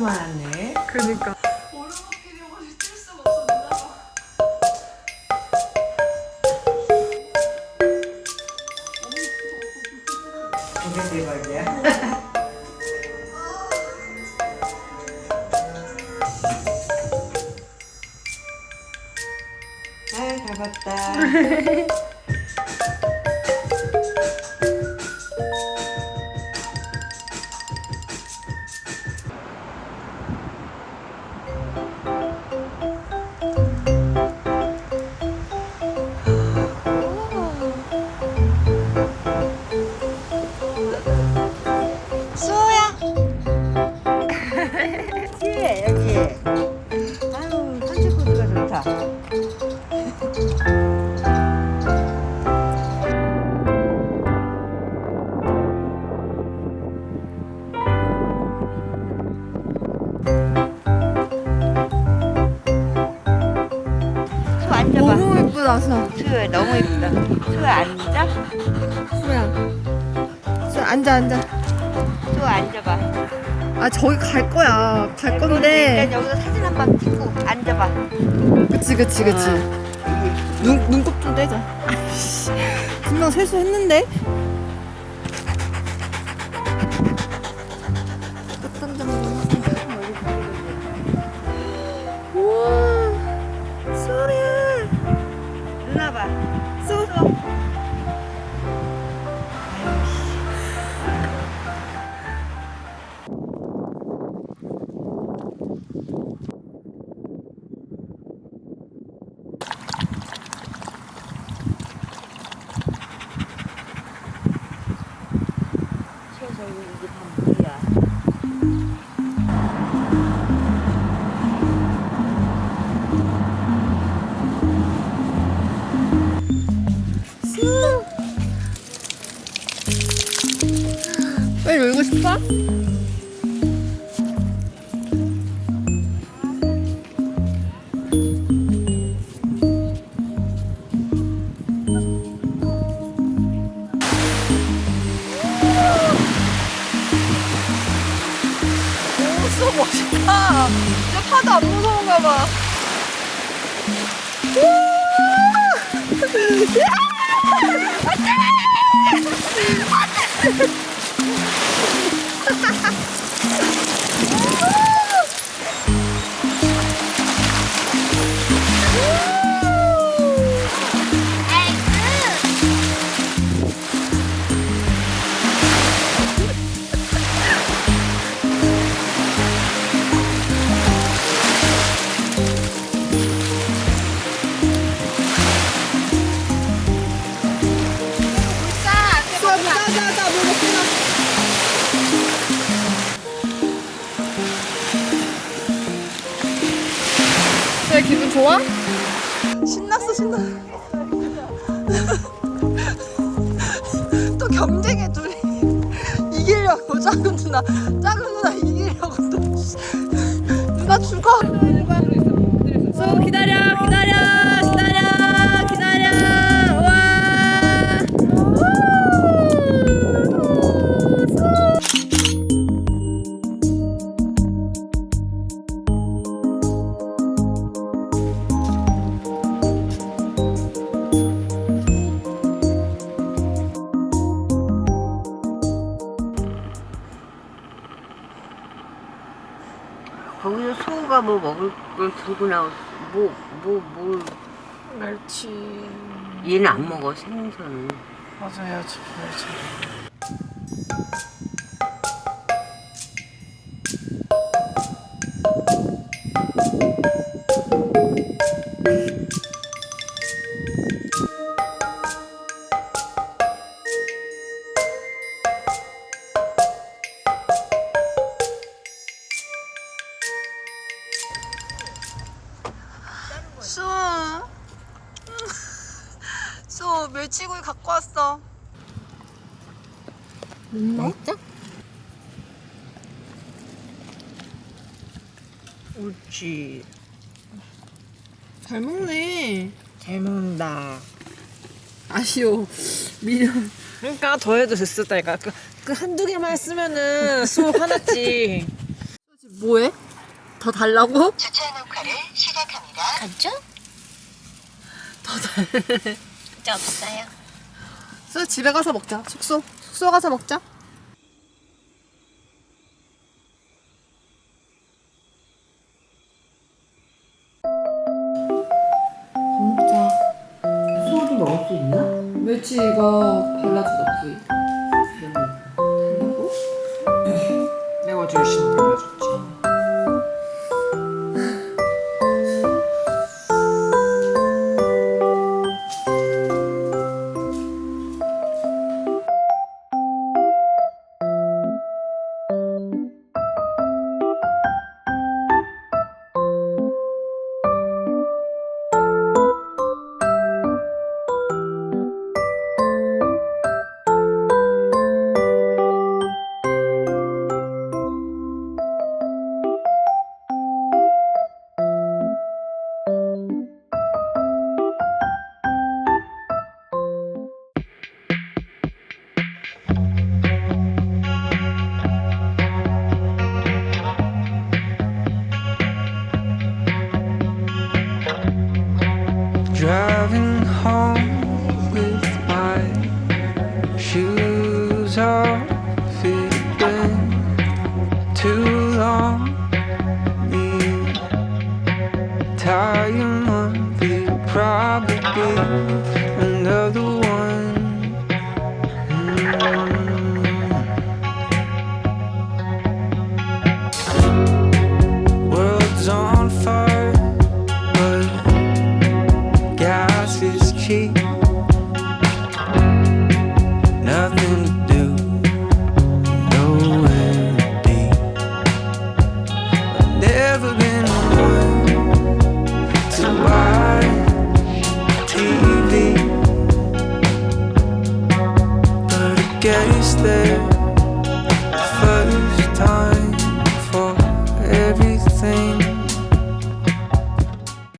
많았네. 그니까. 오르막길이어서 스트레스가 없었나 봐. 이게 대박이야. 아, 잘 봤다. 수아. 수호야 너무 예쁘다. 수호야 앉아. 수야. 수야, 앉아, 앉아. 수호 앉아봐. 아, 저기 갈 거야. 갈 건데. 일단 여기서 사진 한 번 찍고 앉아봐. 그치, 그치, 그치. 아, 눈, 눈곱 좀 떼자. 아이씨. 분명 세수했는데? 우와. 수. 빨리 놀고 싶어? 안 무서운가 봐. 수아, 수아, 기분 좋아? 신났어 신나. 또 경쟁해 둘이 이기려고 작은 누나 작은 누나 이기려고 또 누나 죽어. 수 기다려 거기서 수호가 뭐 먹을 걸 들고 나왔어. 뭐, 뭐, 뭘. 멸치 얘는 안 먹어, 생선은. 맞아요 저 멸치. 수아 멸치구이 갖고 왔어 맛있죠? 옳지. 잘 먹네 잘 먹는다. 아쉬워 미련 그러니까 더 해도 됐었다니까. 그, 그 한두 개만 쓰면은 수업 화났지. 지금 뭐해? 더 달라고? 주차 녹화를 시작합니다. 갔죠? 더 달. 저 없어요. 그래서 집에 가서 먹자. 숙소. 숙소 가서 먹자. 소도 먹을 수 있나? 멸치 이거 발라주자 부위. 내가 주신 another one. Mm. World's on fire, but gas is cheap.